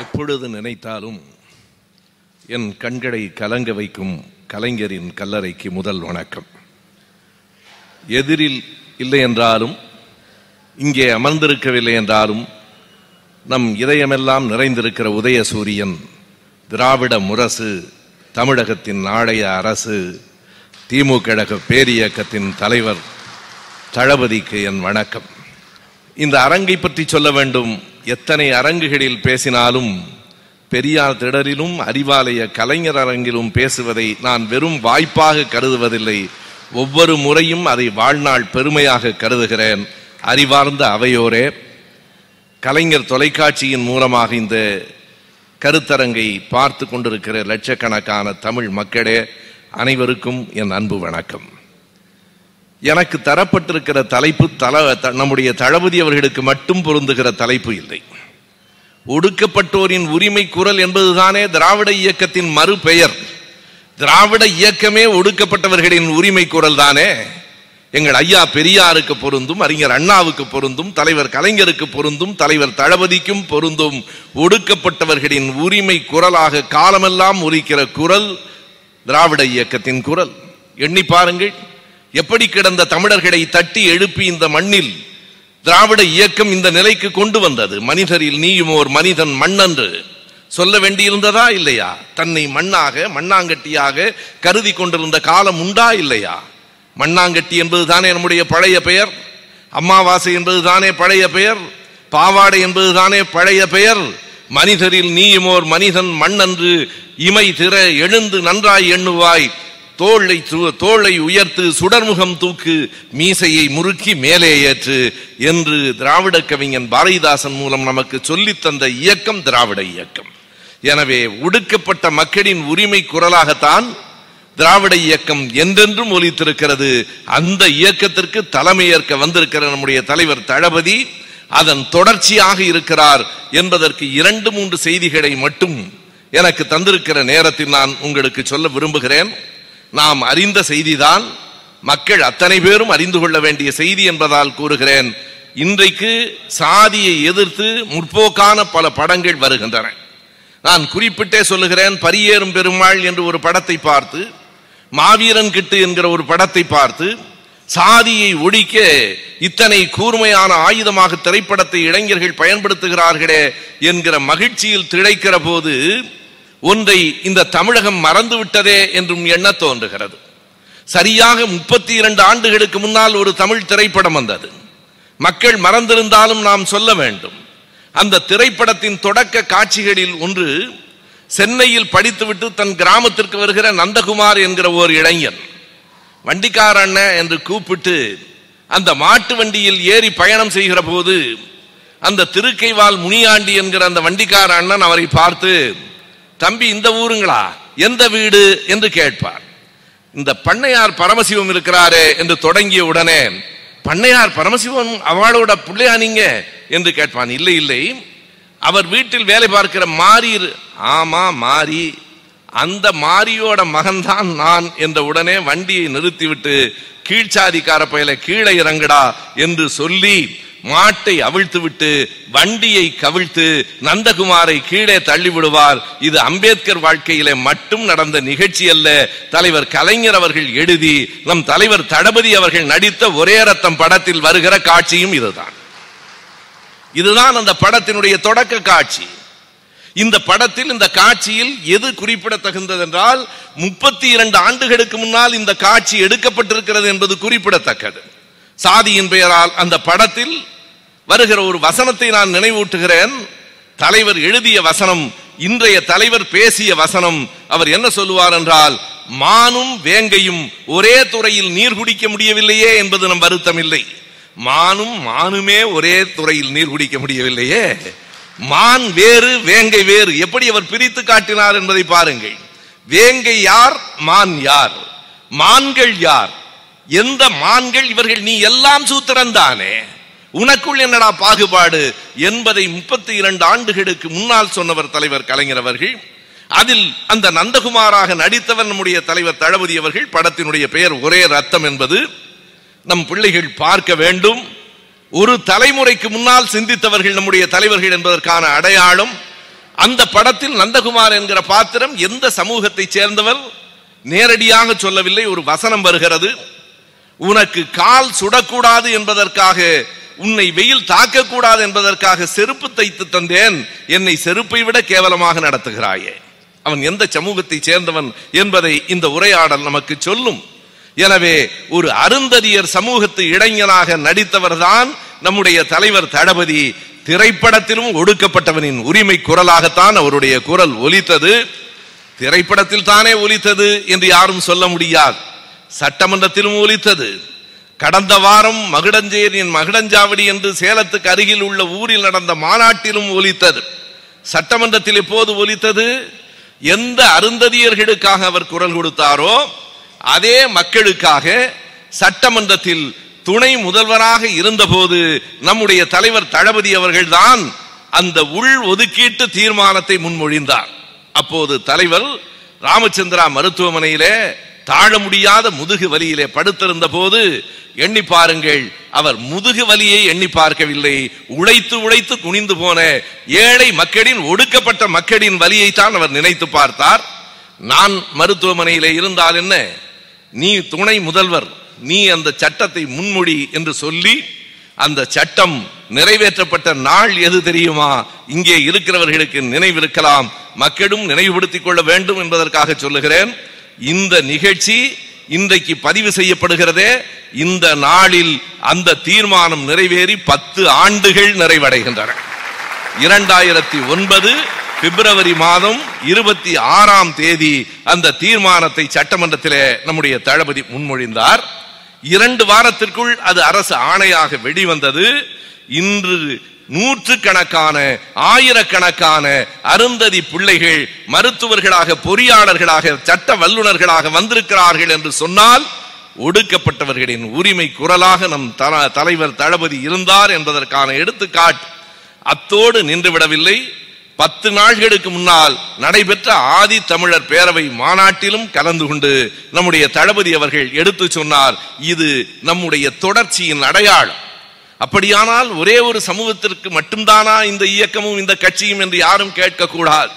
எப்பொழுது நினைத்தாலும் என் கண்களை கலங்க வைக்கும் கலைஞரின் கல்லறைக்கு முதல் வணக்கம். எதிரில் இல்லை என்றாலும் இங்கே அமர்ந்திருக்கவில்லை என்றாலும் நம் இதயமெல்லாம் நிறைந்திருக்கிற உதய சூரியன் திராவிட முரசு தமிழகத்தின் நாளைய அரசு திமுக கழக பேரியக்கத்தின் தலைவர் தளபதிக்கு என் வணக்கம். இந்த அரங்கை பற்றி சொல்ல வேண்டும். எத்தனை அரங்குகளில் பேசினாலும் பெரியார் திடரிலும் அறிவாலய கலைஞர் அரங்கிலும் பேசுவதை நான் வெறும் வாய்ப்பாக கருதுவதில்லை. ஒவ்வொரு முறையும் அதை வாழ்நாள் பெருமையாக கருதுகிறேன். அறிவார்ந்த அவையோரே. கலைஞர் தொலைக்காட்சியின் மூலமாக இந்த கருத்தரங்கை பார்த்து கொண்டிருக்கிற லட்சக்கணக்கான தமிழ் மக்களே அனைவருக்கும் என் அன்பு வணக்கம். எனக்கு தரப்பட்டிருக்கிற தலைப்பு தல த- நம்முடைய தளபதி அவர்களுக்கு மட்டும் பொருந்துகிற தலைப்பு இல்லை. ஒடுக்கப்பட்டோரின் உரிமை குரல் என்பதுதானே திராவிட இயக்கத்தின் மறுபெயர். திராவிட இயக்கமே ஒடுக்கப்பட்டவர்களின் உரிமை குரல் தானே. எங்கள் ஐயா பெரியாருக்கு பொருந்தும் அறிஞர் அண்ணாவுக்கு பொருந்தும் தலைவர் கலைஞருக்கு பொருந்தும் தலைவர் தளபதிக்கும் பொருந்தும். ஒடுக்கப்பட்டவர்களின் உரிமை குரலாக காலமெல்லாம் உரிக்கிற குரல் திராவிட இயக்கத்தின் குரல். எண்ணி பாருங்கள் எப்படி கிடந்த தமிழர்களை தட்டி எழுப்பி இந்த மண்ணில் திராவிட இயக்கம் இந்த நிலைக்கு கொண்டு வந்தது? மனிதரில் நீயும் ஓர் மனிதன் மண்ணன்று சொல்ல வேண்டியிருந்ததா இல்லையா? தன்னை மண்ணாக மண்ணாங்கட்டியாக கருதி கொண்டிருந்த காலம் உண்டா இல்லையா? மண்ணாங்கட்டி என்பது தானே நம்முடைய பழைய பெயர்? அம்மாவாசை என்பது தானே பழைய பெயர்? பாவாடை என்பது தானே பழைய பெயர்? மனிதரில் நீயும் ஓர் மனிதன் மண்ணன்று இமை திற எழுந்து நன்றாய் எண்ணுவாய். தோளை தோளை உயர்த்து சுடர்முகம் தூக்கு மீசையை முறுக்கி மேலே ஏற்று என்று திராவிட கவிஞன் பாரதிதாசன் மூலம் நமக்கு சொல்லித் தந்த இயக்கம் திராவிட இயக்கம். எனவே ஒடுக்கப்பட்ட மக்களின் உரிமை குரலாகத்தான் திராவிட இயக்கம் என்றென்றும் ஒலித்திருக்கிறது. அந்த இயக்கத்திற்கு தலைமையேற்க வந்திருக்கிற நம்முடைய தலைவர் தளபதி அதன் தொடர்ச்சியாக இருக்கிறார் என்பதற்கு இரண்டு மூன்று செய்திகளை மட்டும் எனக்கு தந்திருக்கிற நேரத்தில் நான் உங்களுக்கு சொல்ல விரும்புகிறேன். நாம் அறிந்த செய்திதான் மக்கள் அத்தனை பேரும் அறிந்து கொள்ள வேண்டிய செய்தி என்பதால் கூறுகிறேன். இன்றைக்கு சாதியை எதிர்த்து முற்போக்கான பல படங்கள் வருகின்றன. நான் குறிப்பிட்டே சொல்லுகிறேன் பரியேறும் பெருமாள் என்று ஒரு படத்தை பார்த்து மாவீரன் கிட்டு என்கிற ஒரு படத்தை பார்த்து சாதியை ஒழிக்க இத்தனை கூர்மையான ஆயுதமாக திரைப்படத்தை இளைஞர்கள் பயன்படுத்துகிறார்களே என்கிற மகிழ்ச்சியில் திளைக்கிற போது ஒன்றை இந்த தமிழகம் மறந்து விட்டதே என்றும் எண்ண தோன்றுகிறது. சரியாக முப்பத்தி இரண்டு ஆண்டுகளுக்கு முன்னால் ஒரு தமிழ் திரைப்படம் வந்தது. மக்கள் மறந்திருந்தாலும் நாம் சொல்ல வேண்டும். அந்த திரைப்படத்தின் தொடக்க காட்சிகளில் ஒன்று சென்னையில் படித்துவிட்டு தன் கிராமத்திற்கு வருகிற நந்தகுமார் என்கிற ஓர் இளைஞன். வண்டிக்கார என்று கூப்பிட்டு அந்த மாட்டு வண்டியில் ஏறி பயணம் செய்கிற போது அந்த திருக்கைவால் முனியாண்டி என்கிற அந்த வண்டிக்கார அண்ணன் அவரை பார்த்து தம்பி இந்த ஊருங்களா? எந்த வீடு? என்று கேட்பார். இந்த பண்ணையார் பரமசிவம் இருக்கிறாரே என்று தொடங்கிய உடனே பண்ணையார் பரமசிவம் அவளோட பிள்ளையா நீங்க? என்று கேட்பான். இல்லை இல்லை. அவர் வீட்டில் வேலை பார்க்கிற மாரி ஆமா மாரி. அந்த மாரியோட மகன்தான் நான் என்ற உடனே வண்டியை நிறுத்திவிட்டு கீழ்ச்சாதிக்கார பயல கீழே இறங்குடா என்று சொல்லி மாட்டை அவிழ்த்து விட்டு வண்டியை கவிழ்த்து நந்தகுமாரை கீழே தள்ளி விடுவார் இது அம்பேத்கர் வாழ்க்கையிலே மட்டும் நடந்த நிகழ்ச்சி அல்ல. தலைவர் கலைஞர் அவர்கள் எழுதி நம் தலைவர் தளபதி அவர்கள் நடித்த ஒரே ரத்தம் படத்தில் வருகிற காட்சியும் இதுதான். இதுதான் அந்த படத்தினுடைய தொடக்க காட்சி. இந்த படத்தில் இந்த காட்சியில் எது குறிப்பிடத்தகுந்தது என்றால் முப்பத்தி இரண்டு ஆண்டுகளுக்கு முன்னால் இந்த காட்சி எடுக்கப்பட்டிருக்கிறது என்பது குறிப்பிடத்தக்கது. சாதியின் பெயரால் அந்த படத்தில் வருகிற ஒரு வசனத்தை நான் நினைவூட்டுகிறேன். தலைவர் எழுதிய வசனம் இன்றைய தலைவர் பேசிய வசனம் அவர் என்ன சொல்லுவார் என்றால் மானும் வேங்கையும் ஒரே துறையில் நீர் குடிக்க முடியவில்லையே என்பது நம் வருத்தம் இல்லை மானும் மானுமே ஒரே துறையில் நீர் குடிக்க முடியவில்லையே. மான் வேறு வேங்கை வேறு. எப்படி அவர் பிரித்து காட்டினார் என்பதை பாருங்கள். வேங்கை யார் மான் யார்? மான்கள் யார்? எந்த மான்கள்? இவர்கள் நீ எல்லாம் சூத்திரன் தானே. உனக்குள் என்னடா பாகுபாடு? என்பதை முப்பத்தி இரண்டு ஆண்டுகளுக்கு முன்னால் சொன்னவர் தலைவர் கலைஞர் அவர்கள் அதில் அந்த நந்தகுமாராக நடித்தவர் நம்முடைய தலைவர் தளபதி அவர்கள் படத்தினுடைய பெயர் ஒரே ரத்தம் என்பது. நம் பிள்ளைகள் பார்க்க வேண்டும். ஒரு தலைமுறைக்கு முன்னால் சிந்தித்தவர்கள் நம்முடைய தலைவர்கள் என்பதற்கான அடையாளம் அந்த படத்தில் நந்தகுமார் என்கிற பாத்திரம் எந்த சமூகத்தை சேர்ந்தவர் நேரடியாக சொல்லவில்லை ஒரு வசனம் வருகிறது. உனக்கு கால் சுடக்கூடாது என்பதற்காக உன்னை வெயில் தாக்கக்கூடாது என்பதற்காக செருப்பு தைத்து தந்தேன். என்னை செருப்பை விட கேவலமாக நடத்துகிறாயே. அவன் எந்த சமூகத்தை சேர்ந்தவன் என்பதை இந்த உரையாடல் நமக்கு சொல்லும். எனவே ஒரு அருந்ததியர் சமூகத்து இளைஞனாக நடித்தவர்தான் நம்முடைய தலைவர் தளபதி. திரைப்படத்திலும் ஒடுக்கப்பட்டவனின் உரிமை குரலாகத்தான் அவருடைய குரல் ஒலித்தது. திரைப்படத்தில் தானே ஒலித்தது என்று யாரும் சொல்ல முடியாது. சட்டமன்றத்திலும் ஒலித்தது. கடந்த வாரம் மகுடஞ்சேரியின் மகுடஞ்சாவடி என்று சேலத்துக்கு அருகில் உள்ள ஊரில் நடந்த மாநாட்டிலும் ஒலித்தது. சட்டமன்றத்தில் எப்போது ஒலித்தது? எந்த அருந்ததியர்களுக்காக அவர் குரல் கொடுத்தாரோ அதே மக்களுக்காக சட்டமன்றத்தில் துணை முதல்வராக இருந்தபோது நம்முடைய தலைவர் தளபதி அவர்கள்தான் அந்த உள் ஒதுக்கீட்டு தீர்மானத்தை முன்மொழிந்தார். அப்போது தலைவர் ராமச்சந்திரா மருத்துவமனையிலே தாழ முடியாத முதுகு வலியிலே படுத்திருந்த போது எண்ணி பாருங்கள் அவர் முதுகு வலியை எண்ணி பார்க்கவில்லை. உழைத்து உழைத்து குனிந்து போன ஏழை மக்களின் ஒடுக்கப்பட்ட மக்களின் வலியைத்தான் அவர் நினைத்து பார்த்தார். நான் மருத்துவமனையிலே இருந்தால் என்ன? நீ துணை முதல்வர் நீ அந்த சட்டத்தை முன்மொழி என்று சொல்லி அந்த சட்டம் நிறைவேற்றப்பட்ட நாள் எது தெரியுமா? இங்கே இருக்கிறவர்களுக்கு நினைவிருக்கலாம். மக்களும் நினைவுபடுத்திக் கொள்ள வேண்டும் என்பதற்காக சொல்லுகிறேன். இந்த நிகழ்ச்சி இன்றைக்கு பதிவு செய்யப்படுகிறதே. இந்த நாளில் அந்த தீர்மானம் நிறைவேறி பத்து ஆண்டுகள் நிறைவடைகின்றன. இரண்டாயிரத்தி ஒன்பது பிப்ரவரி மாதம் இருபத்தி ஆறாம் தேதி அந்த தீர்மானத்தை சட்டமன்றத்திலே நம்முடைய தளபதி முன்மொழிந்தார். இரண்டு வாரத்திற்குள் அது அரசு ஆணையாக வெளிவந்தது. இன்று நூற்று கணக்கான ஆயிரக்கணக்கான அருந்ததி பிள்ளைகள் மருத்துவர்களாக பொறியாளர்களாக சட்ட வல்லுநர்களாக வந்திருக்கிறார்கள் என்று சொன்னால் ஒடுக்கப்பட்டவர்களின் உரிமை குரலாக நம் தலைவர் தளபதி இருந்தார் என்பதற்கான எடுத்துக்காட்டு அத்தோடு நின்றுவிடவில்லை. பத்து நாள்களுக்கு முன்னால் நடைபெற்ற ஆதி தமிழர் பேரவை மாநாட்டிலும் கலந்து கொண்டு நம்முடைய தளபதி அவர்கள் எடுத்து சொன்னார் இது நம்முடைய தொடர்ச்சியின் அடையாளம். அப்படியானால் ஒரே ஒரு சமூகத்திற்கு மட்டும்தானா இந்த இயக்கமும் இந்த கட்சியும் என்று யாரும் கேட்கக்கூடாது.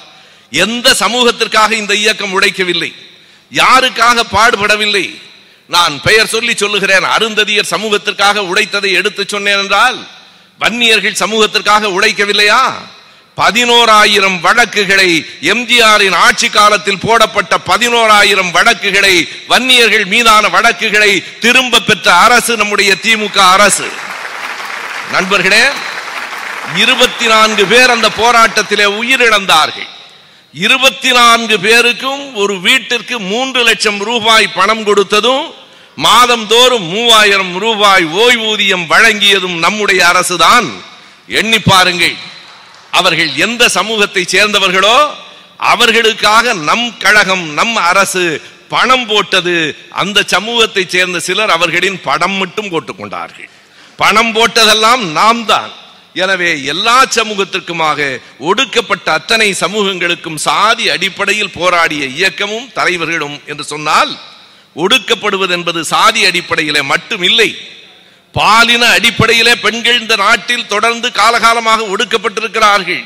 எந்த சமூகத்திற்காக இந்த இயக்கம் உழைக்கவில்லை? யாருக்காக பாடுபடவில்லை? நான் பெயர் சொல்லி சொல்லுகிறேன் அருந்ததியர் சமூகத்திற்காக உழைத்ததை எடுத்து சொன்னேன் என்றால் வன்னியர்கள் சமூகத்திற்காக உழைக்கவில்லையா? பதினோராயிரம் வழக்குகளை எம்ஜிஆரின் ஆட்சி காலத்தில் போடப்பட்ட பதினோராயிரம் வழக்குகளை வன்னியர்கள் மீதான வழக்குகளை திரும்ப பெற்ற அரசு நம்முடைய திமுக அரசு. நண்பர்களே இருபத்தி நான்கு பேர் அந்த போராட்டத்திலே உயிரிழந்தார்கள். இருபத்தி நான்கு பேருக்கும் ஒரு வீட்டிற்கு மூன்று லட்சம் ரூபாய் பணம் கொடுத்ததும் மாதந்தோறும் மூவாயிரம் ரூபாய் ஓய்வூதியம் வழங்கியதும் நம்முடைய அரசுதான். எண்ணி பாருங்கள். அவர்கள் எந்த சமூகத்தை சேர்ந்தவர்களோ அவர்களுக்காக நம் கழகம் நம் அரசு பணம் போட்டது. அந்த சமூகத்தை சேர்ந்த சிலர் அவர்களின் படம் மட்டும் போட்டுக்கொண்டார்கள் பணம் போட்டதெல்லாம் நாம் தான். எனவே எல்லா சமூகத்திற்குமாக ஒடுக்கப்பட்ட அத்தனை சமூகங்களுக்கும் சாதி அடிப்படையில் போராடிய இயக்கமும் தலைவர்களும் என்று சொன்னால் ஒடுக்கப்படுவது என்பது சாதி அடிப்படையிலே மட்டும் இல்லை பாலின அடிப்படையிலே பெண்கள் இந்த நாட்டில் தொடர்ந்து காலகாலமாக ஒடுக்கப்பட்டிருக்கிறார்கள்.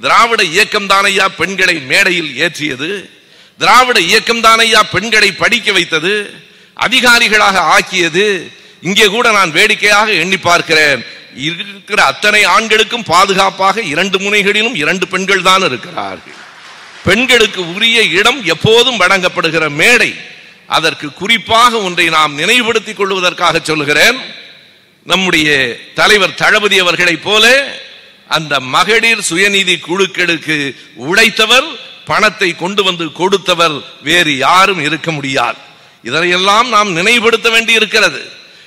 திராவிட இயக்கம் தானையா பெண்களை மேடையில் ஏற்றியது. திராவிட இயக்கம் தானையா பெண்களை படிக்க வைத்தது. அதிகாரிகளாக ஆக்கியது. இங்கே கூட நான் வேடிக்கையாக எண்ணி பார்க்கிறேன். இருக்கிற அத்தனை ஆண்களுக்கும் பாதுகாப்பாக இரண்டு முனைகளிலும் இரண்டு பெண்கள் தான் இருக்கிறார்கள். பெண்களுக்கு உரிய இடம் எப்போதும் வழங்கப்படுகிற மேடை. அதற்கு குறிப்பாக ஒன்றை நாம் நினைவுபடுத்திக் கொள்வதற்காக சொல்கிறேன் நம்முடைய தலைவர் தளபதி அவர்களைப் போல அந்த மகளிர் சுயநீதி குழுக்களுக்கு உழைத்தவர் பணத்தை கொண்டு வந்து கொடுத்தவர் வேறு யாரும் இருக்க முடியாது. இதனையெல்லாம் நாம் நினைவுபடுத்த வேண்டி இருக்கிறது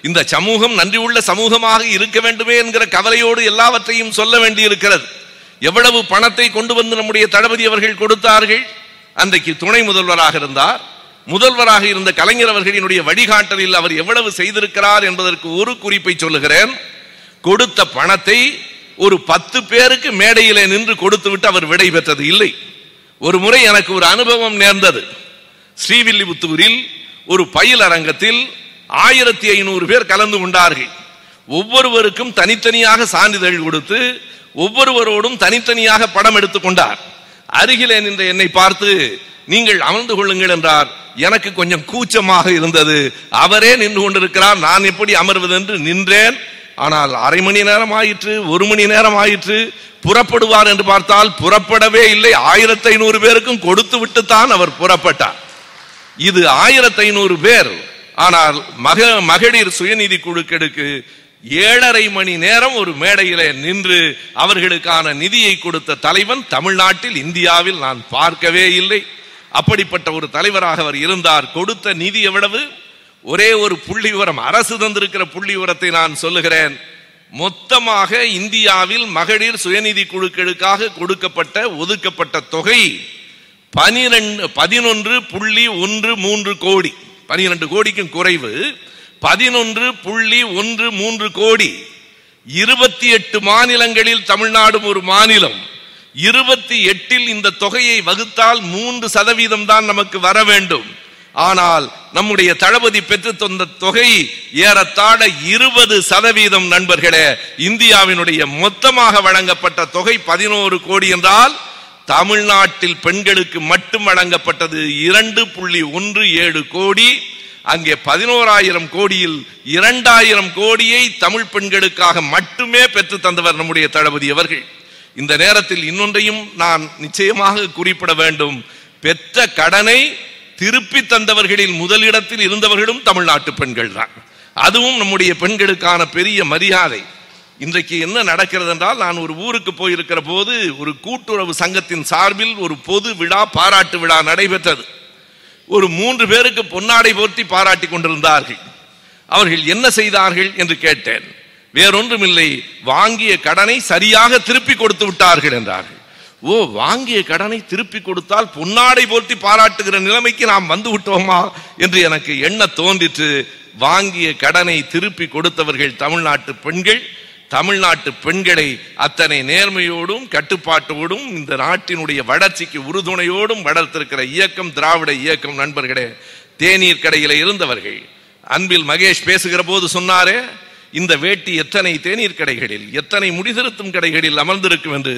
இந்த சமூகம் நன்றியுள்ள சமூகமாக இருக்க வேண்டுமே என்கிற கவலையோடு எல்லாவற்றையும் சொல்ல வேண்டி இருக்கிறது எவ்வளவு பணத்தை கொண்டு வந்து நம்முடைய தளபதி அவர்கள் கொடுத்தார்கள்? அன்றைக்கு துணை முதல்வராக இருந்தார். முதல்வராக இருந்த கலைஞர் அவர்களினுடைய வழிகாட்டலில் அவர் எவ்வளவு செய்திருக்கிறார் என்பதற்கு ஒரு குறிப்பை சொல்லுகிறேன். கொடுத்த பணத்தை ஒரு பத்து பேருக்கு மேடையிலே நின்று கொடுத்து விட்டு அவர் விடை பெற்றது இல்லை. ஒரு முறை எனக்கு ஒரு அனுபவம் நேர்ந்தது. ஸ்ரீவில்லிபுத்தூரில் ஒரு பயில் அரங்கத்தில் ஆயிரத்தி ஐநூறு பேர் கலந்து கொண்டார்கள். ஒவ்வொருவருக்கும் தனித்தனியாக சான்றிதழ் கொடுத்து ஒவ்வொருவரோடும் தனித்தனியாக படம் எடுத்துக் கொண்டார். அருகிலே நின்ற என்னை பார்த்து நீங்கள் அமர்ந்து கொள்ளுங்கள் என்றார். எனக்கு கொஞ்சம் கூச்சமாக இருந்தது. அவரே நின்று கொண்டிருக்கிறார். நான் எப்படி அமர்வது என்று நின்றேன். ஆனால் அரை மணி நேரம் ஆயிற்று ஒரு மணி நேரம் ஆயிற்று. புறப்படுவார் என்று பார்த்தால் புறப்படவே இல்லை. ஆயிரத்தி ஐநூறு பேருக்கும் கொடுத்து விட்டுத்தான் அவர் புறப்பட்டார். இது ஆயிரத்தி ஐநூறு பேர். ஆனால் மக மகளிர் சுயநிதி குழுக்களுக்கு ஏழரை மணி நேரம் ஒரு மேடையிலே நின்று அவர்களுக்கான நிதியை கொடுத்த தலைவன் தமிழ்நாட்டில் இந்தியாவில் நான் பார்க்கவே இல்லை. அப்படிப்பட்ட ஒரு தலைவராக அவர் இருந்தார். கொடுத்த நிதி எவ்வளவு? ஒரே ஒரு புள்ளி விவரம் அரசு தந்திருக்கிற புள்ளி விவரத்தை நான் சொல்லுகிறேன். மொத்தமாக இந்தியாவில் மகளிர் சுயநிதி குழுக்களுக்காக கொடுக்கப்பட்ட ஒதுக்கப்பட்ட தொகை பனிரெண்டு பதினொன்று புள்ளி ஒன்று மூன்று கோடி. பனிரெண்டு கோடிக்கும் குறைவு. பதினொன்று புள்ளி ஒன்று மூன்று கோடி. இருபத்தி எட்டு மாநிலங்களில் தமிழ்நாடும் ஒரு மாநிலம். இருபத்தி எட்டில் இந்த தொகையை வகுத்தால் மூன்று சதவீதம் தான் நமக்கு வர வேண்டும். ஆனால் நம்முடைய தளபதி பெற்று தந்த தொகை ஏறத்தாழ இருபது சதவீதம் நண்பர்களே. இந்தியாவினுடைய மொத்தமாக வழங்கப்பட்ட தொகை பதினோரு கோடி என்றால் தமிழ்நாட்டில் பெண்களுக்கு மட்டும் வழங்கப்பட்டது இரண்டு புள்ளி ஒன்று ஏழு கோடி அங்கே பதினோராயிரம் கோடியில் இரண்டாயிரம் கோடியை தமிழ் பெண்களுக்காக மட்டுமே பெற்று தந்தவர் நம்முடைய தளபதி அவர்கள். இந்த நேரத்தில் இன்னொன்றையும் நான் நிச்சயமாக குறிப்பிட வேண்டும். பெற்ற கடனை திருப்பி தந்தவர்களில் முதலிடத்தில் இருந்தவர்களும் தமிழ்நாட்டு பெண்கள் தான். அதுவும் நம்முடைய பெண்களுக்கான பெரிய மரியாதை. இன்றைக்கு என்ன நடக்கிறது என்றால் நான் ஒரு ஊருக்கு போயிருக்கிற போது ஒரு கூட்டுறவு சங்கத்தின் சார்பில் ஒரு பொது விழா பாராட்டு விழா நடைபெற்றது. ஒரு மூன்று பேருக்கு பொன்னாடை போர்த்தி பாராட்டி கொண்டிருந்தார்கள். அவர்கள் என்ன செய்தார்கள் என்று கேட்டேன். வேறொன்றுமில்லை வாங்கிய கடனை சரியாக திருப்பி கொடுத்து விட்டார்கள் என்றார்கள். ஓ வாங்கிய கடனை திருப்பி கொடுத்தால் பொன்னாடை போர்த்தி பாராட்டுகிற நிலைமைக்கு நாம் வந்து விட்டோமா என்று எனக்கு எண்ண தோன்றிற்று. வாங்கிய கடனை திருப்பி கொடுத்தவர்கள் தமிழ்நாட்டு பெண்கள் தமிழ்நாட்டு பெண்களை அத்தனை நேர்மையோடும் கட்டுப்பாட்டோடும் இந்த நாட்டினுடைய வளர்ச்சிக்கு உறுதுணையோடும் வளர்த்திருக்கிற இயக்கம் திராவிட இயக்கம் நண்பர்களே தேநீர் கடையில் இருந்தவர்கள். அன்பில் மகேஷ் பேசுகிற போது சொன்னாரே இந்த வேட்டி எத்தனை தேநீர் கடைகளில் எத்தனை முடிதிருத்தும் கடைகளில் அமர்ந்திருக்கும் என்று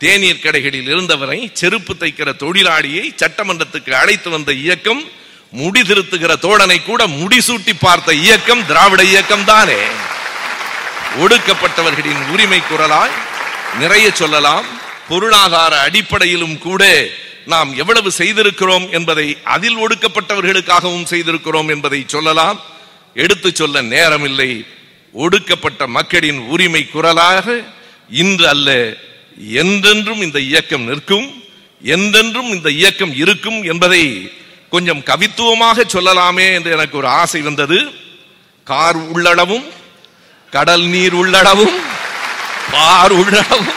தேநீர் கடைகளில் இருந்தவரை செருப்பு தைக்கிற தொழிலாளியை சட்டமன்றத்துக்கு அழைத்து வந்த இயக்கம் முடிதிருத்துகிற தோழனை கூட முடிசூட்டி பார்த்த இயக்கம் திராவிட இயக்கம் தானே ஒடுக்கப்பட்டவர்களின் உரிமை குரலாய் நிறைய சொல்லலாம். பொருளாதார அடிப்படையிலும் கூட நாம் எவ்வளவு செய்திருக்கிறோம் என்பதை அதில் ஒடுக்கப்பட்டவர்களுக்காகவும் செய்திருக்கிறோம் என்பதை சொல்லலாம். எடுத்து சொல்ல நேரமில்லை. ஒடுக்கப்பட்ட மக்களின் உரிமை குரலாக இன்று அல்ல என்றென்றும் இந்த இயக்கம் நிற்கும் என்றென்றும் இந்த இயக்கம் இருக்கும் என்பதை கொஞ்சம் கவித்துவமாக சொல்லலாமே என்று எனக்கு ஒரு ஆசை வந்தது. கார் உள்ளளவும் கடல் நீர் உள்ளடவும் பார் உள்ளடவும்.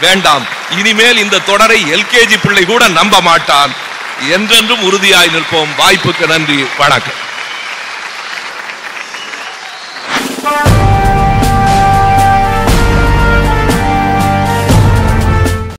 வேண்டாம் இனிமேல் இந்த தொடரை எல்கேஜி பிள்ளை கூட நம்ப மாட்டான். என்றென்றும் உறுதியாய் நிற்போம். வாய்ப்புக்கு நன்றி வணக்கம்.